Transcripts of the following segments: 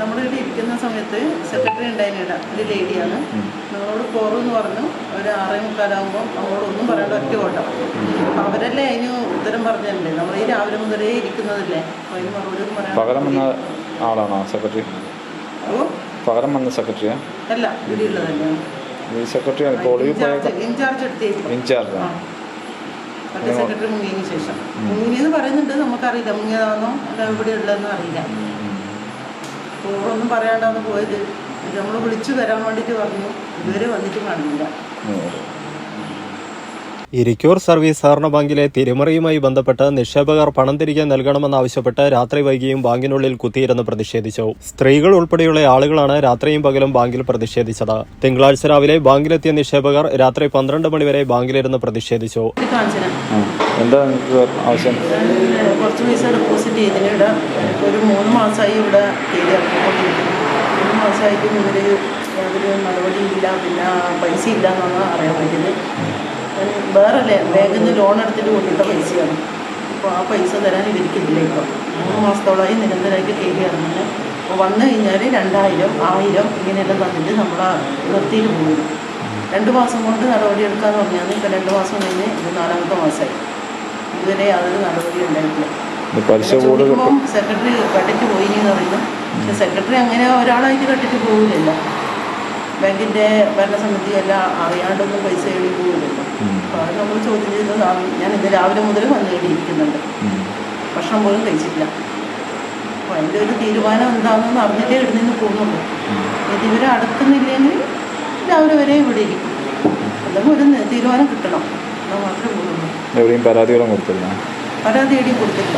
നമ്മളിവിടെ ഇരിക്കുന്ന സമയത്ത് സെക്രട്ടറി ഉണ്ടായിരുന്നില്ല ഇവിടെ. ഒരു ലേഡിയാണ് നിങ്ങളോട് പോറെന്ന് പറഞ്ഞു. ഒരു ആറേ മുക്കാലാകുമ്പോൾ നമ്മളോട് ഒന്നും പറയാണ്ട് ഒറ്റ ഓട്ടം അപ്പം അവരല്ലേ അതിന് ഉത്തരം പറഞ്ഞല്ലേ? നമ്മൾ ഈ രാവിലെ മുതലേ ഇരിക്കുന്നതല്ലേ? അപ്പോൾ അതിന് മറുപടി പറയാൻ പകരം വന്ന ആളാണോ സെക്രട്ടറി ഓ? പകരം വന്ന സെക്രട്ടറിയാ അല്ല ഇവിടെയുള്ള തന്നെയാണ്. ഈ സെക്രട്ടറി ഇപ്പോൾ ഒളിവിൽ പോയ ഇൻചാർജ് എടുത്തേക്കും ആണ് സെക്രട്ടറി മുങ്ങിയതിന് ശേഷം. മുങ്ങിയെന്ന് പറയുന്നുണ്ട്. നമുക്കറിയില്ല. മുങ്ങിയതാണോ? അല്ല എവിടെ ഉള്ളതെന്ന് അറിയില്ല. ചോറൊന്നും പറയാണ്ടാന്ന് പോയത്. നമ്മൾ വിളിച്ചു വരാൻ വേണ്ടിട്ട് പറഞ്ഞു. ഇതുവരെ വന്നിട്ട് കാണുന്നില്ല ഇരിക്കൂർ സർവീസ് സഹകരണ ബാങ്കിലെ തിരിമറിയുമായി ബന്ധപ്പെട്ട് നിക്ഷേപകർ പണം തിരികെ നൽകണമെന്നാവശ്യപ്പെട്ട് രാത്രി വൈകിയും ബാങ്കിനുള്ളിൽ കുത്തിയിരുന്ന് പ്രതിഷേധിച്ചു. സ്ത്രീകൾ ഉൾപ്പെടെയുള്ള ആളുകളാണ് രാത്രിയും പകലും ബാങ്കിൽ പ്രതിഷേധിച്ചത്. തിങ്കളാഴ്ച രാവിലെ ബാങ്കിലെത്തിയ നിക്ഷേപകർ രാത്രി പന്ത്രണ്ട് മണിവരെ ബാങ്കിലിരുന്ന് പ്രതിഷേധിച്ചു. എന്താ ആവശ്യം? കുറച്ച് പൈസ ഡെപ്പോസിറ്റ് ചെയ്തതിന് ഒരു മൂന്ന് മാസമായി ഇവിടെ മാസമായിട്ടും ഇവർ യാതൊരു നടപടിയില്ല പിന്നെ പൈസ ഇല്ല എന്നാണ് അറിയാൻ പറ്റിയത് വേറെ ബാങ്കിൽ നിന്ന് ലോൺ എടുത്തിട്ട് കൊടുത്തിട്ട പൈസയാണ്. അപ്പോൾ ആ പൈസ തരാൻ ഇവർക്കില്ല ഇപ്പോൾ മൂന്ന് മാസത്തോളമായി നിരന്തരമായിട്ട് കയറിയാണ് അങ്ങനെ അപ്പോൾ വന്നു കഴിഞ്ഞാൽ രണ്ടായിരം ആയിരം ഇങ്ങനെയെല്ലാം തന്നിട്ട് നമ്മളാ നിർത്തിയിൽ പോകുന്നു രണ്ട് മാസം കൊണ്ട് നടപടി എടുക്കാന്ന് പറഞ്ഞാൽ ഇപ്പം രണ്ട് മാസം കഴിഞ്ഞ് ഇത് നാലാമത്തെ മാസമായി ഇതുവരെ യാതൊരു നടപടി ഉണ്ടായിട്ടില്ല. സെക്രട്ടറി കട്ടിട്ട് പോയി എന്ന് പറയുന്നു. പക്ഷെ സെക്രട്ടറി അങ്ങനെ ഒരാളായിട്ട് കട്ടിട്ട് പോകില്ലല്ലോ ബാങ്കിന്റെ ഭരണസമിതി എല്ലാം അറിയാണ്ടൊന്നും പൈസ എഴുതി പോകില്ലല്ലോ അപ്പോൾ അത് നമ്മൾ ചോദ്യം ചെയ്തത് ഞാൻ ഇന്ന് രാവിലെ മുതൽ വന്ന് എഴുതിയിരിക്കുന്നുണ്ട് ഭക്ഷണം പോലും കഴിച്ചിട്ടില്ല. അപ്പോൾ അതിന്റെ ഒരു തീരുമാനം എന്താണെന്ന് അറിഞ്ഞിട്ടേ ഇവിടെ നിന്ന് പോകുന്നുള്ളൂ. ഇത് ഇവരെ അടക്കുന്നില്ലെങ്കിൽ രാവിലെ വരെ ഇവിടെ ഇരിക്കും. അല്ലെങ്കിൽ ഒരു തീരുമാനം കിട്ടണം. അത് മാത്രമേ പോകുന്നുള്ളൂ എവിടെയും പരാതികളും കൊടുത്തില്ല പരാതി എവിടെയും കൊടുത്തില്ല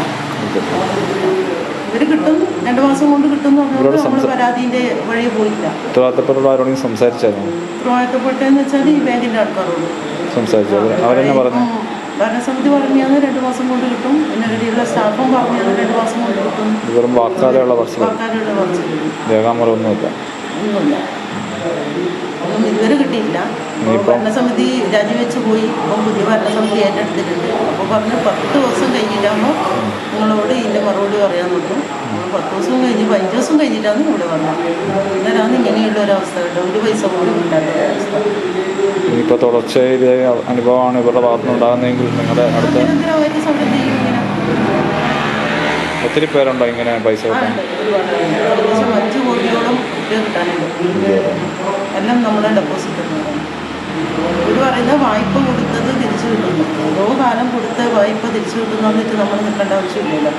ഇവർ കിട്ടും രണ്ട് മാസം കൊണ്ട് കിട്ടും നമ്മൾ പരാതിന്റെ വഴി പോയില്ല. ഉത്തരവാദിത്തപ്പെട്ടുള്ള ആരോടെങ്കിലും സംസാരിച്ചായിരുന്നു? ഉത്തരവാദിത്തപ്പെട്ടതെന്ന് വെച്ചാൽ ഈ ബാങ്കിന്റെ ആൾക്കാരോട്. സംസാരിച്ചു. അവരെന്നെ പറഞ്ഞു. ഭരണസമിതി പറഞ്ഞാൽ രണ്ട് മാസം കൊണ്ട് കിട്ടും. പിന്നെ സ്റ്റാഫും പറഞ്ഞാൽ രണ്ട് മാസം കൊണ്ട് കിട്ടും. വെറും വാക്കാലുള്ള രേഖാമൂലമൊന്നുമില്ല ഒന്നുമില്ല. ഒന്നും ഇതുവരെ കിട്ടിയില്ല. ഭരണസമിതി രാജിവെച്ച് പോയി. ഇപ്പം പുതിയ ഭരണസമിതി ഏറ്റെടുത്തിട്ടുണ്ട്. അപ്പോൾ പറഞ്ഞ് പത്ത് ദിവസം കഴിഞ്ഞിട്ടാകുമ്പോൾ നിങ്ങളോട് ഇതിന്റെ മറുപടി പറയാൻ നോക്കും. പത്ത് ദിവസം കഴിഞ്ഞ് പതിനഞ്ച് ദിവസം കഴിഞ്ഞിട്ടാണ് ഇവിടെ വന്നത്. അന്നേരമാണ് ഇങ്ങനെയുള്ള ഒരു അവസ്ഥ കേട്ടോ. ഒരു പൈസ പോലും ഇല്ലാത്ത അവസ്ഥ. ഇനിയിപ്പോൾ തുടർച്ചയായി ഇതേ അനുഭവമാണ് ഇവരുടെ ഭാഗത്തുനിന്ന് ഉണ്ടാകുന്നതെങ്കിൽ നിങ്ങളുടെ അടുത്ത ഒത്തിരി പേരുണ്ടോ ഇങ്ങനെ പൈസ കിട്ടാൻ. അഞ്ച് കോടിയോളം കിട്ടാനുണ്ട്. എല്ലാം നമ്മുടെ ഡെപ്പോസിറ്റ് എന്ന് പറയുന്നത് വായ്പ കൊടുത്തത് തിരിച്ചു കിട്ടുന്നു. ഓരോ കാലം കൊടുത്ത വായ്പ തിരിച്ചു കിട്ടുന്നു എന്നിട്ട് നമ്മൾ നിൽക്കേണ്ട ആവശ്യമില്ലല്ലോ.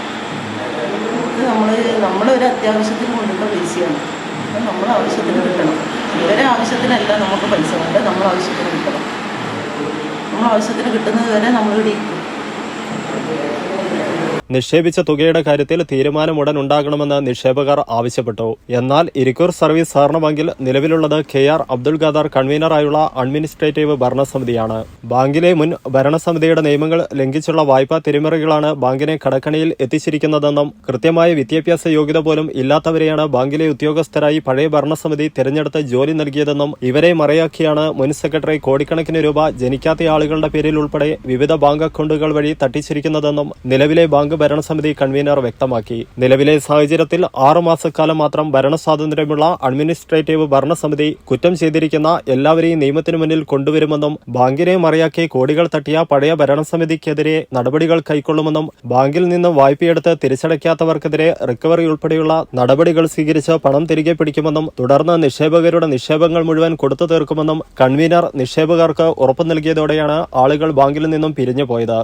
ഇത് നമ്മൾ നമ്മളൊരു അത്യാവശ്യത്തിന് കൊണ്ടുള്ള പൈസയാണ്. അപ്പം നമ്മൾ ആവശ്യത്തിന് കിട്ടണം. ഇവരെ ആവശ്യത്തിനല്ല നമുക്ക് പൈസ വേണ്ട നമ്മൾ ആവശ്യത്തിന് കിട്ടണം. നമ്മൾ ആവശ്യത്തിന് കിട്ടുന്നത് വരെ നമ്മളിവിടെ ഇരിക്കും നിക്ഷേപിച്ച തുകയുടെ കാര്യത്തിൽ തീരുമാനം ഉടൻ ഉണ്ടാകണമെന്ന് നിക്ഷേപകർ ആവശ്യപ്പെട്ടു. എന്നാൽ ഇരിക്കൂർ സർവീസ് സഹകരണ നിലവിലുള്ളത് കെ ആർ അബ്ദുൾ ഖാദർ കൺവീനറായുള്ള അഡ്മിനിസ്ട്രേറ്റീവ് ഭരണസമിതിയാണ്. ബാങ്കിലെ മുൻ ഭരണസമിതിയുടെ നിയമങ്ങൾ ലംഘിച്ചുള്ള വായ്പാ തിരിമറികളാണ് ബാങ്കിനെ കടക്കണിയിൽ എത്തിച്ചിരിക്കുന്നതെന്നും കൃത്യമായ വിദ്യാഭ്യാസ യോഗ്യത പോലും ഇല്ലാത്തവരെയാണ് ബാങ്കിലെ ഉദ്യോഗസ്ഥരായി പഴയ ഭരണസമിതി തിരഞ്ഞെടുത്ത് ജോലി നൽകിയതെന്നും ഇവരെ മറയാക്കിയാണ് മുൻ സെക്രട്ടറി കോടിക്കണക്കിന് രൂപ ജനിക്കാത്ത ആളുകളുടെ പേരിൽ ഉൾപ്പെടെ വിവിധ ബാങ്ക് അക്കൗണ്ടുകൾ വഴി തട്ടിച്ചിരിക്കുന്നതെന്നും നിലവിലെ ബാങ്ക് ഭരണസമിതി കൺവീനർ വ്യക്തമാക്കി. നിലവിലെ സാഹചര്യത്തിൽ ആറുമാസക്കാലം മാത്രം ഭരണ സ്വാതന്ത്ര്യമുള്ള അഡ്മിനിസ്ട്രേറ്റീവ് ഭരണസമിതി കുറ്റം ചെയ്തിരിക്കുന്ന എല്ലാവരെയും നിയമത്തിനു മുന്നിൽ കൊണ്ടുവരുമെന്നും ബാങ്കിനെ മറിയാക്കി കോടികൾ തട്ടിയ പഴയ ഭരണസമിതിക്കെതിരെ നടപടികൾ കൈക്കൊള്ളുമെന്നും ബാങ്കിൽ നിന്ന് വായ്പയെടുത്ത് തിരിച്ചടയ്ക്കാത്തവർക്കെതിരെ റിക്കവറി ഉൾപ്പെടെയുള്ള നടപടികൾ സ്വീകരിച്ച് പണം തിരികെ പിടിക്കുമെന്നും തുടർന്ന് നിക്ഷേപകരുടെ നിക്ഷേപങ്ങൾ മുഴുവൻ കൊടുത്തു തീർക്കുമെന്നും കൺവീനർ നിക്ഷേപകർക്ക് ഉറപ്പു നൽകിയതോടെയാണ് ആളുകൾ ബാങ്കിൽ നിന്നും പിരിഞ്ഞു പോയത്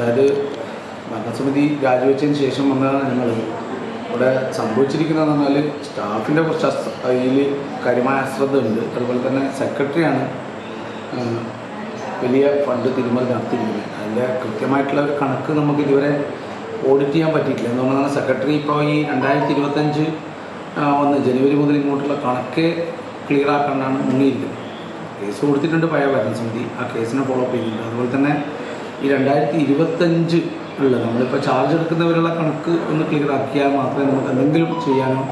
അതായത് ഭരണസമിതി രാജിവെച്ചതിന് ശേഷം വന്നതാണ് ഞങ്ങൾ ഇവിടെ സംഭവിച്ചിരിക്കുന്നതെന്ന് പറഞ്ഞാൽ സ്റ്റാഫിന്റെ കുറച്ച് അതിൽ കാര്യമായ അശ്രദ്ധ ഉണ്ട്. അതുപോലെ തന്നെ സെക്രട്ടറിയാണ് വലിയ ഫണ്ട് തിരുമൽ നടത്തിയിരിക്കുന്നത്. അതിന്റെ കൃത്യമായിട്ടുള്ള കണക്ക് നമുക്ക് ഇതുവരെ ഓഡിറ്റ് ചെയ്യാൻ പറ്റിയിട്ടില്ല. എന്നുള്ളതാണ് സെക്രട്ടറി ഇപ്പോൾ ഈ രണ്ടായിരത്തി ഇരുപത്തഞ്ച് ഒന്ന് ജനുവരി മുതൽ ഇങ്ങോട്ടുള്ള കണക്ക് ക്ലിയർ ആക്കാനാണ് മുങ്ങിയിരിക്കുന്നത്. കേസ് കൊടുത്തിട്ടുണ്ട് പഴയ ഭരണസമിതി. ആ കേസിനെ ഫോളോ അപ്പ് ചെയ്യുന്നുണ്ട്. അതുപോലെ തന്നെ ഈ രണ്ടായിരത്തി ഇരുപത്തഞ്ച് ഉള്ള നമ്മളിപ്പോൾ ചാർജ് എടുക്കുന്നവരുള്ള കണക്ക് ഒന്ന് ക്ലിയർ ആക്കിയാൽ മാത്രമേ നമുക്ക് എന്തെങ്കിലും ചെയ്യാനോ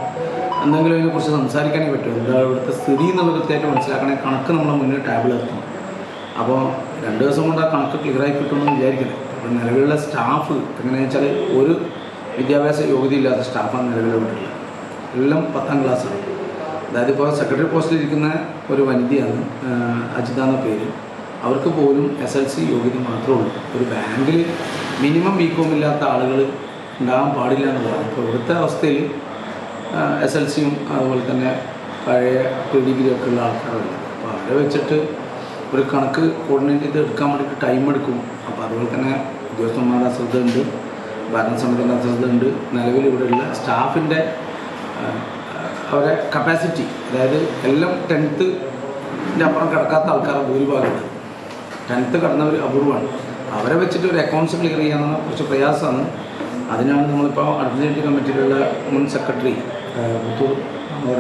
എന്തെങ്കിലും അതിനെക്കുറിച്ച് സംസാരിക്കാനേ പറ്റുമോ എന്താ ഇവിടുത്തെ സ്ഥിതി എന്നുള്ള കൃത്യമായിട്ട് മനസ്സിലാക്കണേ. കണക്ക് നമ്മൾ മുന്നിൽ എത്തണം അപ്പോൾ രണ്ട് ദിവസം കൊണ്ട് ആ കണക്ക് ക്ലിയറായി കിട്ടുമെന്ന് വിചാരിക്കുന്നത് അപ്പോൾ നിലവിലുള്ള സ്റ്റാഫ് എങ്ങനെയാണെന്ന് വെച്ചാൽ ഒരു വിദ്യാഭ്യാസ യോഗ്യതയില്ലാത്ത സ്റ്റാഫാണ് നിലവിലുള്ളത് എല്ലാം പത്താം ക്ലാസ്സാണ് അതായത് ഇപ്പോൾ സെക്രട്ടറി പോസ്റ്റിലിരിക്കുന്ന ഒരു വനിതയാണ് അജിത എന്ന പേര്. അവർക്ക് പോലും എസ് എൽ സി യോഗ്യത മാത്രമേ ഉള്ളൂ. ഒരു ബാങ്കിൽ മിനിമം ബി കോം ഇല്ലാത്ത ആളുകൾ ഉണ്ടാകാൻ പാടില്ല എന്നുള്ളതാണ് ഇപ്പോൾ ഇവിടുത്തെ അവസ്ഥയിൽ എസ് എൽ സിയും അതുപോലെ തന്നെ പഴയ പ്രീ ഡിഗ്രി ഒക്കെ ഉള്ള ആൾക്കാരല്ല. അപ്പോൾ അവരെ വെച്ചിട്ട് ഒരു കണക്ക് കോർഡിനേറ്റ് ചെയ്ത് എടുക്കാൻ വേണ്ടിയിട്ട് ടൈം എടുക്കും. അപ്പോൾ അതുപോലെ തന്നെ ഉദ്യോഗസ്ഥന്മാരുടെ അശ്രദ്ധ ഉണ്ട് ഭരണസമിതിയുടെ അശ്രദ്ധ ഉണ്ട് നിലവിൽ ഇവിടെയുള്ള സ്റ്റാഫിന്റെ അവരെ കപ്പാസിറ്റി അതായത് എല്ലാം ടെൻത്തിന്റെ അപ്പുറം കിടക്കാത്ത ആൾക്കാരെ ഭൂരിഭാഗമുണ്ട് ടെൻത്ത് കടന്നവർ അപൂർവമാണ് അവരെ വെച്ചിട്ട് ഒരു അക്കൗണ്ട്സ് ക്ലിയർ ചെയ്യാനുള്ള കുറച്ച് പ്രയാസമാണ്. അതിനാണ് നമ്മളിപ്പോൾ അഡ്മിനിസ്ട്രേറ്റീവ് കമ്മിറ്റിയിലുള്ള മുൻ സെക്രട്ടറി പുത്തൂർ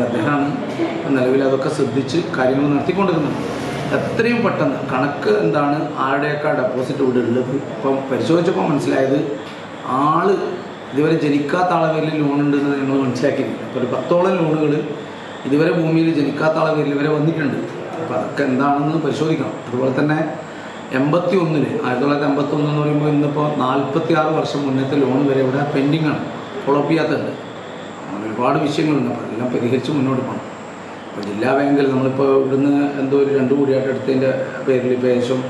അദ്ദേഹമാണ് നിലവിൽ അതൊക്കെ ശ്രദ്ധിച്ച് കാര്യങ്ങൾ നടത്തിക്കൊണ്ടിരുന്നത്. എത്രയും പെട്ടെന്ന് കണക്ക് എന്താണ് ആരുടെയൊക്കെ ഡെപ്പോസിറ്റ് ഇവിടെ ഉള്ളത്? ഇപ്പം പരിശോധിച്ചപ്പോൾ മനസ്സിലായത് ആൾ ഇതുവരെ ജനിക്കാത്ത അളവിൽ ലോൺ ഉണ്ടെന്ന് ഞങ്ങൾ മനസ്സിലാക്കിയിട്ടുണ്ട് അപ്പോൾ ഒരു പത്തോളം ലോണുകൾ ഇതുവരെ ഭൂമിയിൽ ജനിക്കാത്ത അളവിൽ ഇവരെ വന്നിട്ടുണ്ട്. അപ്പോൾ അതൊക്കെ എന്താണെന്ന് പരിശോധിക്കണം. അതുപോലെ തന്നെ എൺപത്തി ഒന്നിന് ആയിരത്തി തൊള്ളായിരത്തി എൺപത്തി ഒന്ന് എന്ന് പറയുമ്പോൾ ഇന്നിപ്പോൾ നാൽപ്പത്തി ആറ് വർഷം മുന്നത്തെ ലോൺ വരെ ഇവിടെ പെൻഡിങ് ആണ്. ഫോളോ അപ്പ് ചെയ്യാത്തുണ്ട് അങ്ങനെ ഒരുപാട് വിഷയങ്ങളുണ്ട്. അപ്പോൾ അതെല്ലാം പരിഹരിച്ച് മുന്നോട്ട് പോകണം അപ്പോൾ ജില്ലാ ബാങ്കിൽ നമ്മളിപ്പോൾ ഇവിടുന്ന് എന്തോ ഒരു രണ്ട് കോടിയായിട്ട് എടുത്തതിന്റെ പേരിൽ ഇപ്പോൾ ഏകദേശം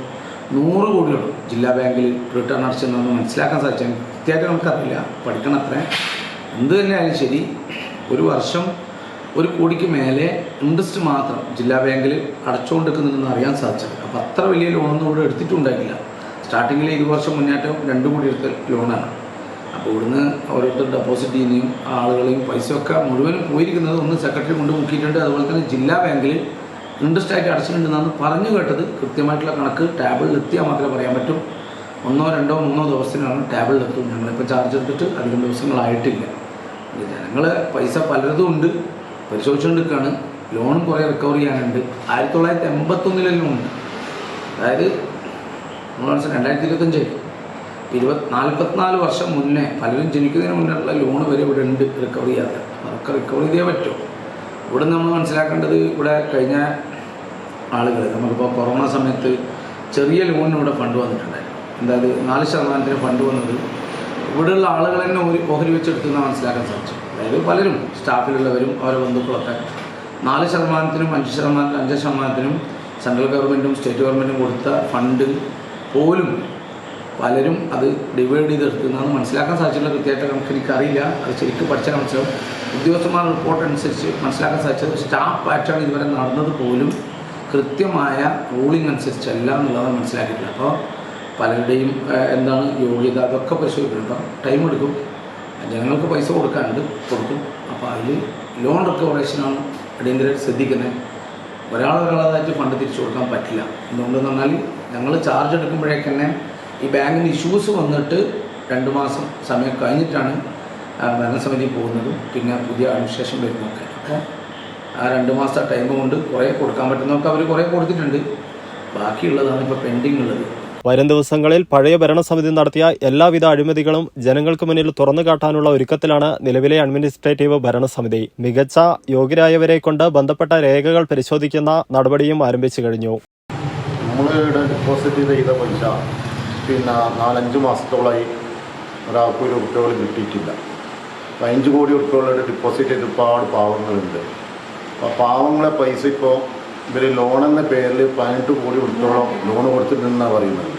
നൂറ് കോടിയോളം ജില്ലാ ബാങ്കിൽ റിട്ടേൺ അടച്ചെന്നൊന്ന് മനസ്സിലാക്കാൻ സാധിച്ചാൽ കൃത്യമായിട്ട് നമുക്കറിയില്ല. പഠിക്കണം അത്ര. എന്ത് തന്നെയായാലും ശരി ഒരു വർഷം ഒരു കോടിക്ക് മേലെ ഇൻട്രസ്റ്റ് മാത്രം ജില്ലാ ബാങ്കിൽ അടച്ചുകൊണ്ടിരിക്കുന്നുണ്ടെന്ന് അറിയാൻ സാധിച്ചത്. അപ്പോൾ അത്ര വലിയ ലോണൊന്നും ഇവിടെ എടുത്തിട്ടുണ്ടായിട്ടില്ല. സ്റ്റാർട്ടിങ്ങിൽ ഇത് വർഷം മുന്നേറ്റം രണ്ടും കൂടി എടുത്ത ലോണാണ്. അപ്പോൾ ഇവിടുന്ന് ഓരോരുത്തർ ഡെപ്പോസിറ്റ് ചെയ്യുന്നതും ആളുകളെയും പൈസയൊക്കെ മുഴുവനും പോയിരിക്കുന്നത് ഒന്ന് സെക്രട്ടറി കൊണ്ട് മുക്കിയിട്ടുണ്ട്. അതുപോലെ തന്നെ ജില്ലാ ബാങ്കിൽ ഇൻട്രസ്റ്റ് ആയിട്ട് അടച്ചിട്ടുണ്ടെന്നാണ് പറഞ്ഞു കേട്ടത്. കൃത്യമായിട്ടുള്ള കണക്ക് ടാബിളിൽ എത്തിയാൽ മാത്രമേ പറയാൻ പറ്റും. ഒന്നോ രണ്ടോ മൂന്നോ ദിവസത്തിനാണ് ടാബിളിൽ എത്തും ഞങ്ങളിപ്പോൾ ചാർജ് എടുത്തിട്ട് അധികം ദിവസങ്ങളായിട്ടില്ല. ജനങ്ങൾ പൈസ പലതും ഉണ്ട്. പരിശോധിച്ചുകൊണ്ടിരിക്കുകയാണ് ലോൺ കുറേ റിക്കവർ ചെയ്യാനുണ്ട്. ആയിരത്തി തൊള്ളായിരത്തി എൺപത്തൊന്നിലെ ലോൺ ഉണ്ട് അതായത് നമ്മൾ മനസ്സിലായി രണ്ടായിരത്തി ഇരുപത്തഞ്ച് ഇരുപത് നാൽപ്പത്തിനാല് വർഷം മുന്നേ പലരും ജനിക്കുന്നതിന് മുന്നേയുള്ള ലോൺ വരെ ഇവിടെ ഉണ്ട് റിക്കവർ ചെയ്യാത്ത. അതൊക്കെ റിക്കവർ ചെയ്തേ പറ്റും. ഇവിടെ നമ്മൾ മനസ്സിലാക്കേണ്ടത് ഇവിടെ കഴിഞ്ഞ ആളുകൾ നമുക്കിപ്പോൾ കൊറോണ സമയത്ത് ചെറിയ ലോണിന് ഇവിടെ ഫണ്ട് വന്നിട്ടുണ്ടായിരുന്നു. എന്തായത് നാല് ശതമാനത്തിന് ഫണ്ട് വന്നത് ഇവിടെയുള്ള ആളുകൾ തന്നെ ഒരു ഓഹരി വെച്ചെടുത്തെന്ന് മനസ്സിലാക്കാൻ സാധിച്ചു. അതായത് പലരും സ്റ്റാഫിലുള്ളവരും അവരുടെ ബന്ധുക്കളൊക്കെ നാല് ശതമാനത്തിനും അഞ്ച് ശതമാനത്തിനും അഞ്ച് ശതമാനത്തിനും സെൻട്രൽ ഗവൺമെന്റും സ്റ്റേറ്റ് ഗവൺമെന്റും കൊടുത്ത ഫണ്ട് പോലും പലരും അത് ഡിവൈഡ് ചെയ്തെടുക്കുന്നതെന്ന് മനസ്സിലാക്കാൻ സാധിച്ചില്ല കൃത്യമായിട്ട് നമുക്ക് എനിക്കറിയില്ല. അത് ശരിക്കും പഠിച്ചാൽ മനസ്സിലാവും. ഉദ്യോഗസ്ഥന്മാരുടെ റിപ്പോർട്ട് അനുസരിച്ച് മനസ്സിലാക്കാൻ സാധിച്ചത് സ്റ്റാഫ് പാറ്റേൺ ഇതുവരെ നടന്നത് പോലും കൃത്യമായ റൂളിംഗ് അനുസരിച്ചല്ല എന്നുള്ളതാണ് മനസ്സിലാക്കിയിട്ടില്ല അപ്പോൾ പലരുടെയും എന്താണ് യോഗ്യത അതൊക്കെ പരിശോധിക്കണം. ടൈം എടുക്കും. ജനങ്ങൾക്ക് പൈസ കൊടുക്കാനുണ്ട്. കൊടുക്കും. അപ്പോൾ അതിൽ ലോൺ റിക്കവറേഷനാണ് അടിയന്തരമായിട്ട് ശ്രദ്ധിക്കുന്നത്. ഒരാൾ ഒരാളതായിട്ട് ഫണ്ട് തിരിച്ചു കൊടുക്കാൻ പറ്റില്ല. എന്തുകൊണ്ടെന്ന് പറഞ്ഞാൽ ഞങ്ങൾ ചാർജ് എടുക്കുമ്പോഴേക്ക് തന്നെ ഈ ബാങ്കിന് ഇഷ്യൂസ് വന്നിട്ട് രണ്ട് മാസം സമയം കഴിഞ്ഞിട്ടാണ് ഭരണസമിതി പോകുന്നതും പിന്നെ പുതിയ അഡ്മിനിസ്ട്രേഷൻ വരുന്നതൊക്കെ. അപ്പോൾ ആ രണ്ട് മാസത്തെ ടൈം കൊണ്ട് കുറേ കൊടുക്കാൻ പറ്റുന്നതൊക്കെ അവർ കുറേ കൊടുത്തിട്ടുണ്ട്. ബാക്കിയുള്ളതാണ് ഇപ്പോൾ പെൻഡിങ് ഉള്ളത്. വരും ദിവസങ്ങളിൽ പഴയ ഭരണസമിതി നടത്തിയ എല്ലാവിധ അഴിമതികളും ജനങ്ങൾക്ക് മുന്നിൽ തുറന്നു കാട്ടാനുള്ള ഒരുക്കത്തിലാണ് നിലവിലെ അഡ്മിനിസ്ട്രേറ്റീവ് ഭരണസമിതി. മികച്ച യോഗ്യരായവരെ കൊണ്ട് ബന്ധപ്പെട്ട രേഖകൾ പരിശോധിക്കുന്ന നടപടിയും ആരംഭിച്ചു കഴിഞ്ഞു. നമ്മളിവിടെ ഡെപ്പോസിറ്റ് ചെയ്ത പൈസ പിന്നെ നാലഞ്ച് മാസത്തോളമായി ഒരാൾക്ക് ഒരു ഉറുപ്പ്യകൾ കിട്ടിയിട്ടില്ല. അഞ്ച് കോടി ഉറുപ്പ്യകളുടെ ഡെപ്പോസിറ്റ് ചെയ്ത് ഒരുപാട് പാവങ്ങളുണ്ട്. അപ്പോൾ പാവങ്ങളെ പൈസ ഇപ്പോൾ ഇവർ ലോണെന്ന പേരിൽ പതിനെട്ട് കോടി ഉറുപ്പ്യോളം ലോൺ കൊടുത്തിട്ടുണ്ടെന്നാണ് പറയുന്നത്.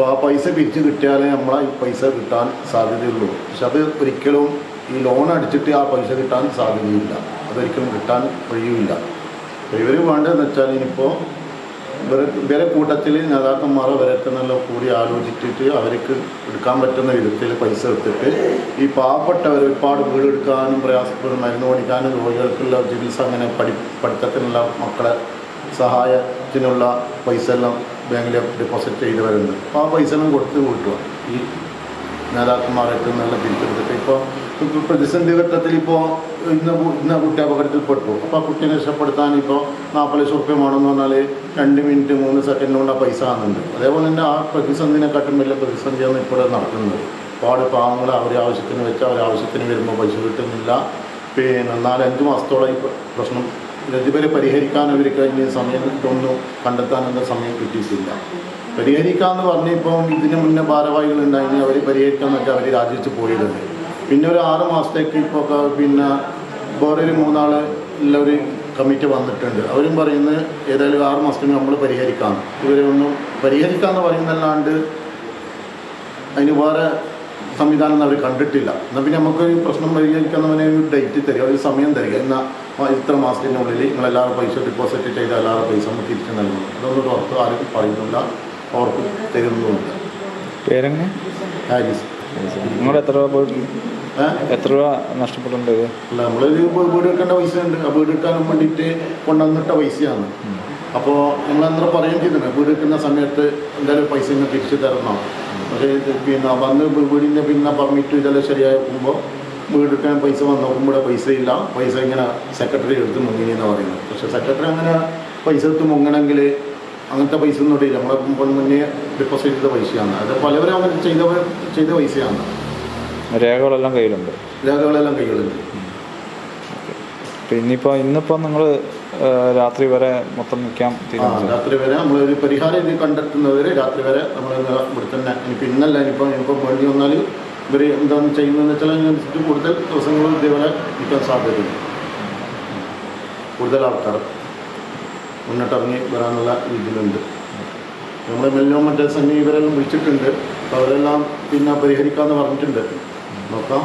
അപ്പോൾ ആ പൈസ പിരിച്ച് കിട്ടിയാലേ നമ്മൾ ഈ പൈസ കിട്ടാൻ സാധ്യതയുള്ളൂ. പക്ഷെ അത് ഒരിക്കലും ഈ ലോൺ അടിച്ചിട്ട് ആ പൈസ കിട്ടാൻ സാധ്യതയില്ല. അതൊരിക്കലും കിട്ടാൻ വഴിയുമില്ല ഇവർ വേണ്ടതെന്ന് വെച്ചാൽ ഇനിയിപ്പോൾ വേറെ കൂട്ടത്തിൽ നേതാക്കന്മാർ അവരൊക്കെ കൂടി ആലോചിച്ചിട്ട് അവർക്ക് എടുക്കാൻ പറ്റുന്ന വിധത്തിൽ പൈസ എടുത്തിട്ട് ഈ പാവപ്പെട്ടവർ ഒരുപാട് വീട് എടുക്കാനും പ്രയാസപ്പെടും മരുന്ന് പഠിക്കാനും രോഗികൾക്കുള്ള ചികിത്സ അങ്ങനെ പഠി പഠിത്തത്തിനുള്ള മക്കളെ സഹായത്തിനുള്ള പൈസ എല്ലാം ബാങ്കിൽ ഡെപ്പോസിറ്റ് ചെയ്ത് വരുന്നത്. അപ്പോൾ ആ പൈസ ഒന്നും കൊടുത്ത് കൂട്ടുക ഈ നേതാക്കന്മാരൊക്കെ നല്ല തിരിച്ചെടുത്തിട്ട് ഇപ്പോൾ പ്രതിസന്ധി ഘട്ടത്തിൽ ഇപ്പോൾ ഇന്ന ഇന്ന കുട്ടി അപകടത്തിൽപ്പെട്ടു. അപ്പോൾ ആ കുട്ടിയെ രക്ഷപ്പെടുത്താൻ ഇപ്പോൾ നാൽപ്പത് ലക്ഷം റുപ്യ വേണമെന്ന് പറഞ്ഞാൽ രണ്ട് മിനിറ്റ് മൂന്ന് സെക്കൻഡ് കൊണ്ട് ആ പൈസ ആകുന്നുണ്ട് അതേപോലെ തന്നെ ആ പ്രതിസന്ധിനെക്കാട്ടും വലിയ പ്രതിസന്ധിയാണ് ഇപ്പോൾ നടക്കുന്നത്. ഒരുപാട് പാവങ്ങൾ അവരെ ആവശ്യത്തിന് വെച്ച് അവരെ ആവശ്യത്തിന് വരുമ്പോൾ പൈസ കിട്ടുന്നില്ല. പിന്നെ നാലഞ്ച് മാസത്തോളം ഈ പ്രശ്നം ഇതുവരെ പരിഹരിക്കാൻ അവർ കഴിഞ്ഞ സമയം ഒന്നും കണ്ടെത്താനുള്ള സമയം കിട്ടിയിട്ടില്ല. പരിഹരിക്കാമെന്ന് പറഞ്ഞപ്പോൾ ഇതിന് മുന്നേ ഭാരവാഹികൾ ഉണ്ടായിരുന്നു അവർ പരിഹരിക്കാൻ പറ്റുക അവർ രാജിച്ച് പോയിരുന്നു പിന്നെ ഒരു ആറ് മാസത്തേക്ക് ഇപ്പോൾ പിന്നെ പിന്നെ വേറൊരു മൂന്നാൾ ഒരു കമ്മിറ്റി വന്നിട്ടുണ്ട്. അവരും പറയുന്നത് ഏതായാലും ആറ് മാസത്തിന് നമ്മൾ പരിഹരിക്കാം. ഇവരെ ഒന്നും പരിഹരിക്കാമെന്ന് പറയുന്നല്ലാണ്ട് അതിന് വേറെ സംവിധാനം അവർ കണ്ടിട്ടില്ല. എന്നാൽ പിന്നെ നമുക്ക് പ്രശ്നം പരിഹരിക്കുന്നവനെ ഒരു ഡേറ്റ് തരിക ഒരു സമയം തരിക എന്നാൽ ഇത്ര മാസത്തിനുള്ളിൽ നിങ്ങൾ എല്ലാവരും പൈസ ഡിപ്പോസിറ്റ് ചെയ്ത എല്ലാവരും പൈസ നമുക്ക് തിരിച്ചു നൽകണം അതൊന്നും ഉറപ്പ് ആരും പറയുന്നില്ല. അവർക്ക് തരുന്നുമില്ല പേരെങ്ങനെ? ഹാരിസ്. നിങ്ങൾ എത്ര രൂപ എത്ര രൂപ നഷ്ടപ്പെട്ടിട്ടുണ്ട്? അല്ല നമ്മളൊരു വീട് എടുക്കേണ്ട പൈസ ഉണ്ട് ആ വീട് എടുക്കാനും വേണ്ടിയിട്ട് കൊണ്ടുവന്നിട്ട പൈസയാണ്. അപ്പോൾ നിങ്ങൾ അന്നേരം പറയുകയും ചെയ്തിട്ടുണ്ട് വീട് എടുക്കുന്ന സമയത്ത് എന്തായാലും പൈസ ഇങ്ങനെ തിരിച്ചു തരണം? പക്ഷേ ഇത് പിന്നെ വന്ന് വീടിന്റെ പിന്നെ പെർമിറ്റ് ഇതെല്ലാം ശരിയാക്കുമ്പോൾ വീട് എടുക്കാൻ പൈസ വന്ന് ഇവിടെ പൈസ ഇല്ല പൈസ ഇങ്ങനെ സെക്രട്ടറി എടുത്ത് മുങ്ങിനി എന്ന് പറയുന്നത്. പക്ഷേ സെക്രട്ടറി അങ്ങനെ പൈസ എടുത്ത് മുങ്ങണമെങ്കിൽ അങ്ങനത്തെ പൈസ ഒന്നും ഇടയില്ല. നമ്മളെ മുന്നേ ഡിപ്പോസിറ്റ് ചെയ്ത പൈസയാണ്. അത് പലവരും അങ്ങനെ ചെയ്ത ചെയ്ത പൈസയാണ്. രേഖകളെല്ലാം കയ്യിലുണ്ട്. രേഖകളെല്ലാം കയ്യിലുണ്ട്. പിന്നെ ഇനിയിപ്പോൾ ഇന്നിപ്പോൾ നിങ്ങൾ രാത്രി വരെ മൊത്തം നിൽക്കാൻ തീരുമാനിച്ചു രാത്രി വരെ നമ്മളൊരു പരിഹാരം ഇത് കണ്ടെത്തുന്നവരെ രാത്രി വരെ നമ്മൾ ഇവിടെ തന്നെ ഇനിയിപ്പോൾ ഇന്നല്ല ഇനിയിപ്പോൾ ഇനിയിപ്പോൾ വേണ്ടി വന്നാൽ ഇവർ എന്താണ് ചെയ്യുന്നതെന്ന് വെച്ചാൽ അതിനനുസരിച്ച് കൂടുതൽ ദിവസങ്ങൾ ഇതേപോലെ നിൽക്കാൻ സാധ്യതയുണ്ട്. കൂടുതൽ ആൾക്കാർ മുന്നിട്ടിറങ്ങി വരാനുള്ള രീതിയിലുണ്ട്. നമ്മൾ മെല്ലോ മറ്റേ സംഘം ഇവരെല്ലാം വിളിച്ചിട്ടുണ്ട്. അവരെല്ലാം പിന്നെ പരിഹരിക്കാമെന്ന് പറഞ്ഞിട്ടുണ്ട്. നോക്കാം.